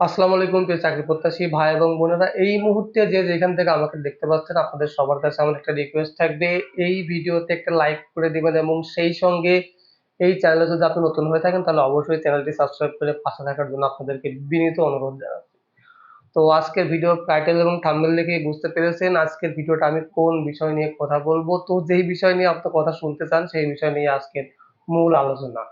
আসসালামু আলাইকুম প্রিয় চাকরি প্রত্যাশী ভাই এবং বোনেরা, এই মুহূর্তে যে যেখান থেকে আমাকে দেখতে পাচ্ছেন, আপনাদের সবার কাছে আমার একটা রিকোয়েস্ট থাকবে। এই ভিডিওতে একটা লাইক করে দিবেন এবং সেই সঙ্গে এই চ্যানেলে যদি আপনি নতুন হয়ে থাকেন, তাহলে অবশ্যই চ্যানেলটি সাবস্ক্রাইব করে পাশে থাকার জন্য আপনাদেরকে বিনীত অনুরোধ জানাচ্ছি। তো আজকের ভিডিও টাইটেল এবং থাম্বনেল দেখে বুঝতে পেরেছেন আজকের ভিডিওটা আমি কোন বিষয় নিয়ে কথা বলব। তো যেই বিষয় নিয়ে আপনি কথা শুনতে চান, সেই বিষয় নিয়ে আজকের মূল আলোচনা।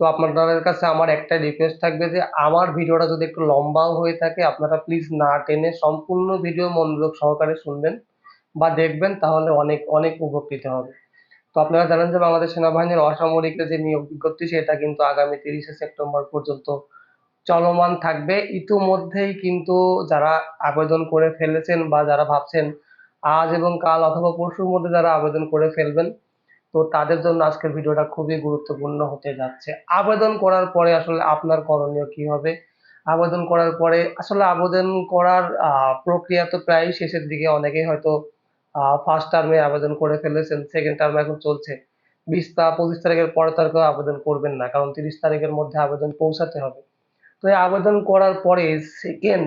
তো আপনাদের কাছে আমার একটা রিকোয়েস্ট থাকবে যে, আমার ভিডিওটা যদি একটু লম্বাও হয়ে থাকে, আপনারা প্লিজ না টেনে সম্পূর্ণ ভিডিও মনোযোগ সহকারে শুনবেন বা দেখবেন, তাহলে অনেক অনেক উপকৃত হবে। তো আপনারা জানেন যে, বাংলাদেশ সেনাবাহিনীর অসামরিকের যে নিয়োগ বিজ্ঞপ্তি, সেটা কিন্তু আগামী তিরিশে সেপ্টেম্বর পর্যন্ত চলমান থাকবে। ইতিমধ্যেই কিন্তু যারা আবেদন করে ফেলেছেন বা যারা ভাবছেন, আজ এবং কাল অথবা পরশুর মধ্যে যারা আবেদন করে ফেলবেন তো তাদের জন্য আজকের ভিডিওটা খুবই গুরুত্বপূর্ণ হতে যাচ্ছে। আবেদন করার পরে আসলে আপনার করণীয় কি হবে? আবেদন করার পরে আসলে আবেদন করার প্রক্রিয়া তো প্রায় শেষের দিকে অনেকেই হয়তো ফার্স্ট টার্মে আবেদন করে ফেলেছেন সেকেন্ড টার্মে এখন চলছে। বিশ তা পঁচিশ তারিখের পরে তার কেউ আবেদন করবেন না, কারণ তিরিশ তারিখের মধ্যে আবেদন পৌঁছাতে হবে। তো এই আবেদন করার পরে সেকেন্ড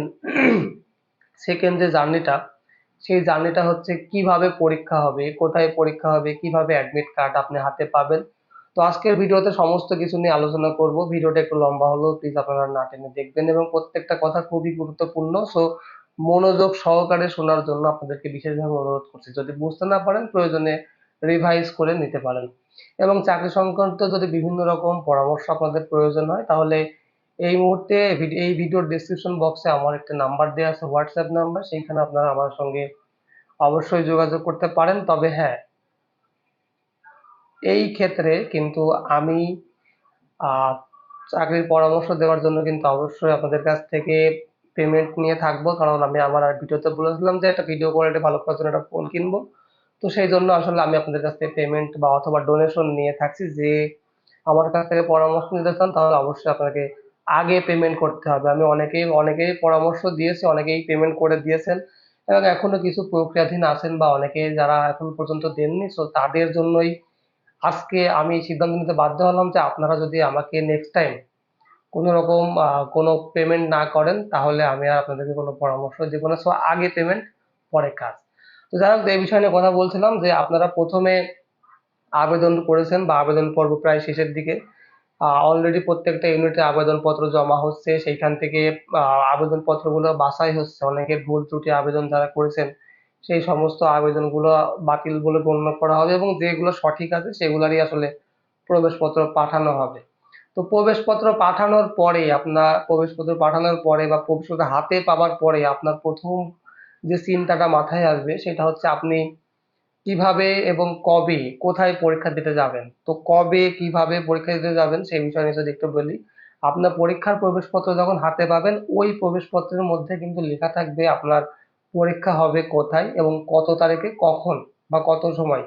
সেকেন্ড যে জার্নিটা সেই জার্নিটা হচ্ছে কীভাবে পরীক্ষা হবে, কোথায় পরীক্ষা হবে, কীভাবে অ্যাডমিট কার্ড আপনি হাতে পাবেন। তো আজকের ভিডিওতে সমস্ত কিছু নিয়ে আলোচনা করব। ভিডিওটা একটু লম্বা হলেও প্লিজ আপনারা না টেনে দেখবেন এবং প্রত্যেকটা কথা খুবই গুরুত্বপূর্ণ। সো মনোযোগ সহকারে শোনার জন্য আপনাদেরকে বিশেষভাবে অনুরোধ করছি। যদি বুঝতে না পারেন, প্রয়োজনে রিভাইজ করে নিতে পারেন। এবং চাকরি সংক্রান্ত যদি বিভিন্ন রকম পরামর্শ আপনাদের প্রয়োজন হয়, তাহলে এই মুহূর্তে এই ভিডিওর ডেসক্রিপশন বক্সে আমার একটা নাম্বার দেওয়া আছে হোয়াটসঅ্যাপ নাম্বার সেইখানে আপনারা আমার সঙ্গে অবশ্যই যোগাযোগ করতে পারেন। তবে হ্যাঁ এই ক্ষেত্রে কিন্তু আমি চাকরির পরামর্শ দেওয়ার জন্য কিন্তু অবশ্যই আপনাদের কাছ থেকে পেমেন্ট নিয়ে থাকব। কারণ আমি আমার আর ভিডিওতে বলেছিলাম যে একটা ভিডিও কোয়ালিটি ভালো করার জন্য একটা ফোন কিনবো। তো সেই জন্য আসলে আমি আপনাদের কাছ থেকে পেমেন্ট বা অথবা ডোনেশন নিয়ে থাকছি। যে আমার কাছ থেকে পরামর্শ নিতে চান, তাহলে অবশ্যই আপনাকে আগে পেমেন্ট করতে হবে। আমি অনেকেই অনেকেই পরামর্শ দিয়েছি, অনেকেই পেমেন্ট করে দিয়েছেন এবং এখনও কিছু প্রক্রিয়াধীন আছেন বা অনেকে যারা এখন পর্যন্ত দেননি সো তাদের জন্যই আজকে আমি সিদ্ধান্ত নিতে বাধ্য হলাম যে আপনারা যদি আমাকে নেক্সট টাইম কোনো রকম কোনো পেমেন্ট না করেন, তাহলে আমি আর আপনাদেরকে কোনো পরামর্শ দেবো না। সো আগে পেমেন্ট পরে কাজ। তো যাই হোক, এই বিষয় নিয়ে কথা বলছিলাম যে আপনারা প্রথমে আবেদন করেছেন বা আবেদন পর্ব প্রায় শেষের দিকে। অলরেডি প্রত্যেকটা ইউনিটে আবেদনপত্র জমা হচ্ছে। সেইখান থেকে আবেদনপত্রগুলো বাছাই হচ্ছে। অনেকের ভুল ত্রুটি আবেদন যারা করেছেন, সেই সমস্ত আবেদনগুলো বাতিল বলে গণ্য করা হবে এবং যেগুলো সঠিক আছে, সেগুলারই আসলে প্রবেশপত্র পাঠানো হবে। তো প্রবেশপত্র পাঠানোর পরে, আপনার প্রবেশপত্র পাঠানোর পরে বা প্রবেশপত্র হাতে পাওয়ার পরে আপনার প্রথম যে চিন্তাটা মাথায় আসবে, সেটা হচ্ছে আপনি কীভাবে এবং কবে, কোথায় পরীক্ষা দিতে যাবেন? তো কবে কীভাবে পরীক্ষা দিতে যাবেন সেই বিষয় নিয়ে একটু বলি। আপনার পরীক্ষার প্রবেশপত্র যখন হাতে পাবেন, ওই প্রবেশপত্রের মধ্যে কিন্তু লেখা থাকবে আপনার পরীক্ষা হবে কোথায় এবং কত তারিখে, কখন বা কত সময়।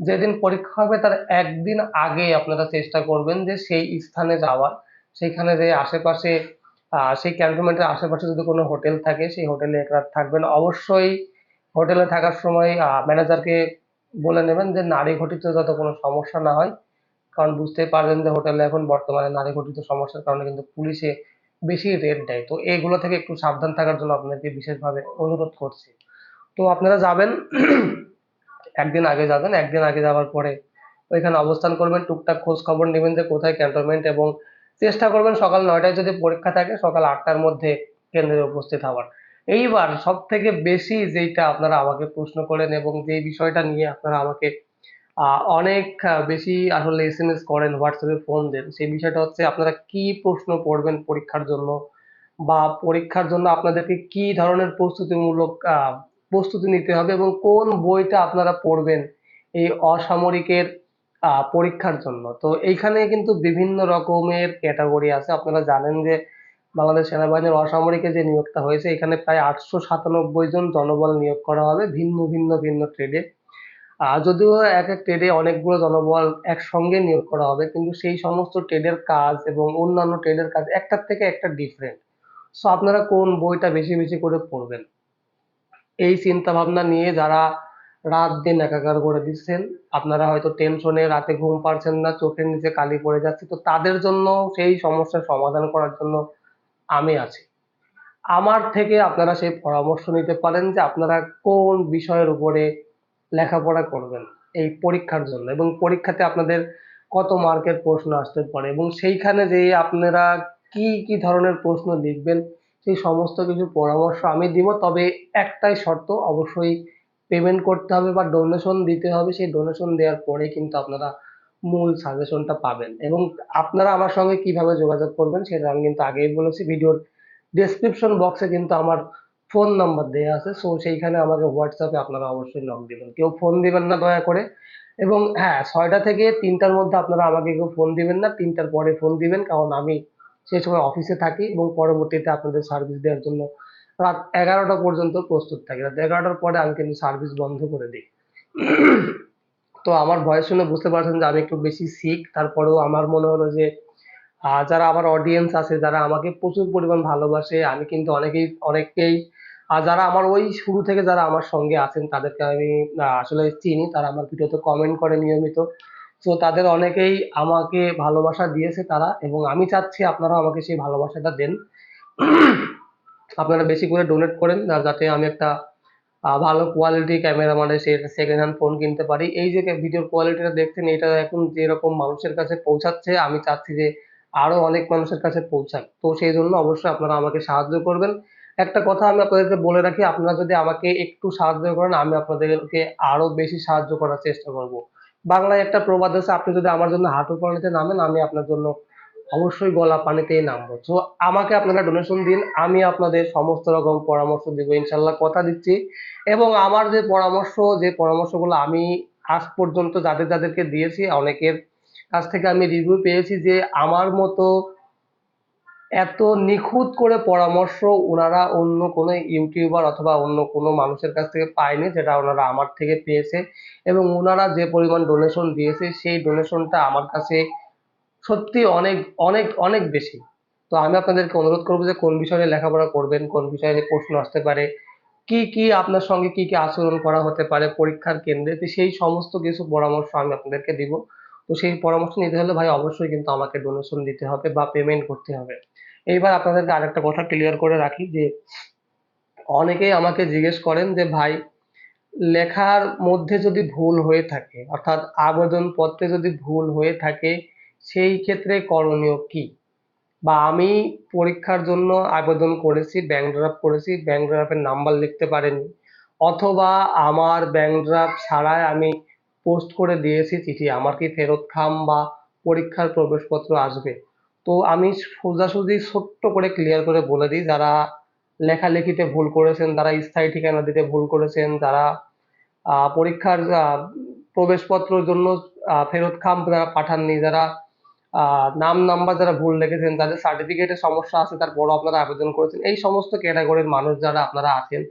যেদিন পরীক্ষা হবে তার একদিন আগে আপনারা চেষ্টা করবেন যে সেই স্থানে যাওয়ার। সেইখানে যে আশেপাশে সেই ক্যান্টনমেন্টের আশেপাশে যদি কোনো হোটেল থাকে, সেই হোটেলে এক রাত থাকবেন। অবশ্যই হোটেলে থাকার সময় ম্যানেজারকে বলে নেবেন যে, নারী ঘটিত যাতে কোনো সমস্যা না হয়। কারণ বুঝতেই পারবেন যে, হোটেলে এখন বর্তমানে নারী ঘটিত সমস্যার কারণে কিন্তু পুলিশে বেশি রেট দেয়। তো এগুলো থেকে একটু সাবধান থাকার জন্য আপনাকে বিশেষভাবে অনুরোধ করছি। তো আপনারা যাবেন, একদিন আগে যাবেন, একদিন আগে যাওয়ার পরে ওইখানে অবস্থান করবেন, টুকটাক খোঁজ খবর নেবেন যে, কোথায় ক্যান্টনমেন্ট এবং চেষ্টা করবেন সকাল নয়টায় যদি পরীক্ষা থাকে, সকাল আটটার মধ্যে কেন্দ্রে উপস্থিত হওয়ার। এইবার সব থেকে বেশি যেটা আপনারা আমাকে প্রশ্ন করেন এবং যে বিষয়টা নিয়ে আপনারা আমাকে অনেক বেশি আসলে এস এম এস করেন হোয়াটসঅ্যাপে ফোন দেন, সেই বিষয়টা হচ্ছে আপনারা কি প্রশ্ন পড়বেন পরীক্ষার জন্য বা পরীক্ষার জন্য আপনাদেরকে কি ধরনের প্রস্তুতিমূলক প্রস্তুতি নিতে হবে এবং কোন বইটা আপনারা পড়বেন এই অসামরিকের পরীক্ষার জন্য? তো এইখানে কিন্তু বিভিন্ন রকমের ক্যাটাগরি আছে। আপনারা জানেন যে বাংলাদেশ সেনাবাহিনীর অসামরিকে যে নিয়োগটা হয়েছে, এখানে প্রায় আটশো সাতানব্বই জন জনবল নিয়োগ করা হবে, ভিন্ন ভিন্ন ভিন্ন ট্রেডে যদিও এক এক ট্রেডে অনেকগুলো জনবল একসঙ্গে নিয়োগ করা হবে, কিন্তু সেই সমস্ত ট্রেডের কাজ এবং অন্যান্য ট্রেডের কাজ একটার থেকে একটা ডিফারেন্ট সো আপনারা কোন বইটা বেশি বেশি করে পড়বেন? এই চিন্তা ভাবনা নিয়ে যারা রাত দিন একাকার করে দিচ্ছেন, আপনারা হয়তো টেনশনে রাতে ঘুম পারছেন না, চোখের নিচে কালি পড়ে যাচ্ছে, তো তাদের জন্য সেই সমস্যার সমাধান করার জন্য আমি আছি। আমার থেকে আপনারা সেই পরামর্শ নিতে পারেন যে আপনারা কোন বিষয়ের উপরে লেখাপড়া করবেন এই পরীক্ষার জন্য এবং পরীক্ষাতে আপনাদের কত মার্কের প্রশ্ন আসতে পারে এবং সেইখানে যে আপনারা কি কি ধরনের প্রশ্ন লিখবেন সেই সমস্ত কিছু পরামর্শ আমি দিব। তবে একটাই শর্ত, অবশ্যই পেমেন্ট করতে হবে বা ডোনেশন দিতে হবে। সেই ডোনেশন দেওয়ার পরে কিন্তু আপনারা মূল সাজেশনটা পাবেন। এবং আপনারা আমার সঙ্গে কীভাবে যোগাযোগ করবেন সেটা আমি কিন্তু আগেই বলেছি। ভিডিওর ডেসক্রিপশন বক্সে কিন্তু আমার ফোন নাম্বার দেওয়া আছে। সো সেইখানে আমাকে হোয়াটসঅ্যাপে আপনারা অবশ্যই নক দিবেন। কেউ ফোন দিবেন না, দয়া করে। এবং হ্যাঁ ছয়টা থেকে তিনটার মধ্যে আপনারা আমাকে কেউ ফোন দিবেন না। তিনটার পরে ফোন দিবেন, কারণ আমি সেই সময় অফিসে থাকি এবং পরবর্তীতে আপনাদের সার্ভিস দেওয়ার জন্য রাত এগারোটা পর্যন্ত প্রস্তুত থাকি। রাত এগারোটার পরে আমি কিন্তু সার্ভিস বন্ধ করে দিই। তো আমার ভয়েস শুনে বুঝতে পারছেন যে আমি একটু বেশি সিক তারপরেও আমার মনে হলো যে যারা আমার অডিয়েন্স আছে, যারা আমাকে প্রচুর পরিমাণ ভালোবাসে, আমি কিন্তু অনেকেই, অনেককেই আর যারা আমার ওই শুরু থেকে যারা আমার সঙ্গে আছেন, তাদেরকে আমি আসলে চিনি, তারা আমার ভিডিওতে কমেন্ট করে নিয়মিত। তো তাদের অনেকেই আমাকে ভালোবাসা দিয়েছে তারা, এবং আমি চাচ্ছি আপনারা আমাকে সেই ভালোবাসাটা দেন। আপনারা বেশি করে ডোনেট করেন যাতে আমি একটা ভালো কোয়ালিটি ক্যামেরা মানে সেকেন্ড হ্যান্ড ফোন কিনতে পারি। এই যে ভিডিওর কোয়ালিটিটা দেখছেন, এটা এখন যেরকম মানুষের কাছে পৌঁছাচ্ছে, আমি চাচ্ছি যে আরও অনেক মানুষের কাছে পৌঁছাক। তো সেই জন্য অবশ্যই আপনারা আমাকে সাহায্য করবেন। একটা কথা আমি আপনাদেরকে বলে রাখি, আপনারা যদি আমাকে একটু সাহায্য করেন, আমি আপনাদেরকে আরও বেশি সাহায্য করার চেষ্টা করব। বাংলায় একটা প্রবাদ আছে, আপনি যদি আমার জন্য হাঁটু পানিতে নামেন, আমি আপনার জন্য অবশ্যই গলা পানিতেই নামবো। তো আমাকে আপনারা ডোনেশন দিন, আমি আপনাদের সমস্ত রকম পরামর্শ দিব, ইনশাল্লাহ কথা দিচ্ছি। এবং আমার যে পরামর্শ, যে পরামর্শগুলো আমি আজ পর্যন্ত যাদের যাদেরকে দিয়েছি, অনেকের কাছ থেকে আমি রিভিউ পেয়েছি যে আমার মতো এত নিখুঁত করে পরামর্শ ওনারা অন্য কোনো ইউটিউবার অথবা অন্য কোনো মানুষের কাছ থেকে পায়নি, যেটা ওনারা আমার থেকে পেয়েছে। এবং ওনারা যে পরিমাণ ডোনেশন দিয়েছে, সেই ডোনেশনটা আমার কাছে সত্যি অনেক অনেক অনেক বেশি। তো আমি আপনাদেরকে অনুরোধ করব যে কোন বিষয়ে লেখাপড়া করবেন, কোন বিষয়ে প্রশ্ন আসতে পারে, কি কি আপনার সঙ্গে কি কি আচরণ করা হতে পারে, পরীক্ষার কেন্দ্রে, তো সেই সমস্ত কিছু পরামর্শ আমি আপনাদেরকে দিব। তো সেই পরামর্শ নিতে হলে ভাই অবশ্যই কিন্তু আমাকে ডোনেশন দিতে হবে বা পেমেন্ট করতে হবে। এইবার আপনাদেরকে আরেকটা কথা ক্লিয়ার করে রাখি যে, অনেকেই আমাকে জিজ্ঞেস করেন যে ভাই, লেখার মধ্যে যদি ভুল হয়ে থাকে, অর্থাৎ আবেদনপত্রে যদি ভুল হয়ে থাকে সেই ক্ষেত্রে করণীয় কি? বা আমি পরীক্ষার জন্য আবেদন করেছি ব্যাংক ড্রাফট করেছি ব্যাংক ড্রাফটের নাম্বার লিখতে পারেনি, অথবা আমার ব্যাংক ড্রাফট ছাড়াই আমি পোস্ট করে দিয়েছি চিঠি, আমার কি ফেরত খাম বা পরীক্ষার প্রবেশপত্র আসবে? তো আমি সোজাসুজি ছোট্ট করে ক্লিয়ার করে বলে দিই, যারা লেখালেখিতে ভুল করেছেন, যারা স্থায়ী ঠিকানা দিতে ভুল করেছেন, যারা পরীক্ষার প্রবেশপত্রের জন্য ফেরত খাম পাঠাননি, যারা নাম নাম্বার যারা ভুল লিখেছেন যাদের সার্টিফিকেটের সমস্যা আছে, তারপরও আপনারা আবেদন করেছেন। এই সমস্ত ক্যাটাগরির মানুষ যারা আপনারা আছেন,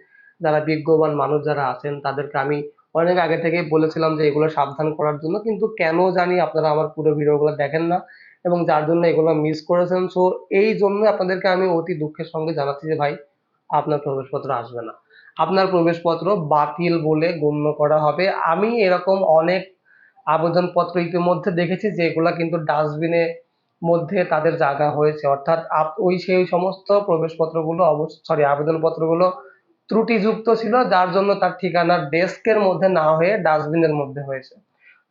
যারা বিজ্ঞবান মানুষ যারা আছেন, তাদেরকে আমি অনেক আগে থেকেই বলেছিলাম যে এগুলো সাবধান করার জন্য, কিন্তু কেন জানি আপনারা আমার পুরো ভিডিওগুলো দেখেন না এবং যার জন্য এগুলো মিস করেছেন। সো এই জন্য আপনাদেরকে আমি অতি দুঃখের সঙ্গে জানাচ্ছি যে ভাই, আপনার প্রবেশপত্র আসবে না। আপনার প্রবেশপত্র বাতিল বলে গণ্য করা হবে। আমি এরকম অনেক আবেদনপত্র ইতিমধ্যে দেখেছি যেগুলা কিন্তু ডাস্টবিনে মধ্যে তাদের জায়গা হয়েছে। অর্থাৎ ওই সেই সমস্ত প্রবেশপত্রগুলো অবশ্য সরি আবেদনপত্রগুলো ত্রুটিযুক্ত ছিল, যার জন্য তার ঠিকানা ডেস্কের মধ্যে না হয়ে ডাস্টবিনের মধ্যে হয়েছে।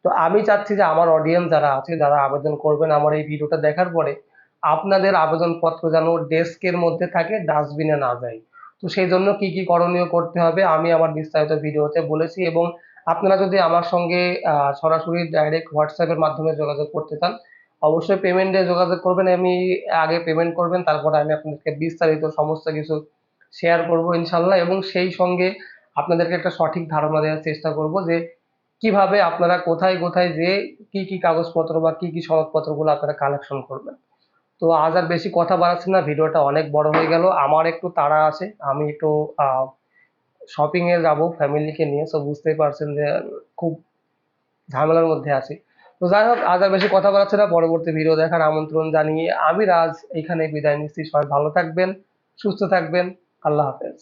তো আমি চাচ্ছি যে আমার অডিয়েন্স যারা আছে, যারা আবেদন করবেন আমার এই ভিডিওটা দেখার পরে, আপনাদের আবেদনপত্র যেন ডেস্কের মধ্যে থাকে ডাস্টবিনে না যায়। তো সেই জন্য কি কি করণীয় করতে হবে, আমি আমার বিস্তারিত ভিডিওতে বলেছি এবং আপনারা যদি আমার সঙ্গে সরাসরি ডাইরেক্ট হোয়াটসঅ্যাপের মাধ্যমে যোগাযোগ করতে চান, অবশ্যই পেমেন্টে যোগাযোগ করবেন, আমি আগে পেমেন্ট করবেন, তারপরে আমি আপনাদেরকে বিস্তারিত সমস্ত কিছু শেয়ার করব ইনশাল্লাহ এবং সেই সঙ্গে আপনাদেরকে একটা সঠিক ধারণা দেওয়ার চেষ্টা করব যে কীভাবে আপনারা কোথায় কোথায় যে কি কি কাগজপত্র বা কি কি সনদপত্রগুলো আপনারা কালেকশন করবেন। তো আজ আর বেশি কথা বাড়াচ্ছি না, ভিডিওটা অনেক বড় হয়ে গেল, আমার একটু তাড়া আছে, আমি একটু শপিং এ যাব ফ্যামিলিকে নিয়ে সো বুঝতেই পারছেন যে খুব ঝামেলার মধ্যে আছি। তো যাই হোক, আজ আর বেশি কথা বলার না, পরবর্তী ভিডিও দেখার আমন্ত্রণ জানিয়ে আমি রাজ এখানে বিদায় নিচ্ছি। সবাই ভালো থাকবেন, সুস্থ থাকবেন, আল্লাহ হাফেজ।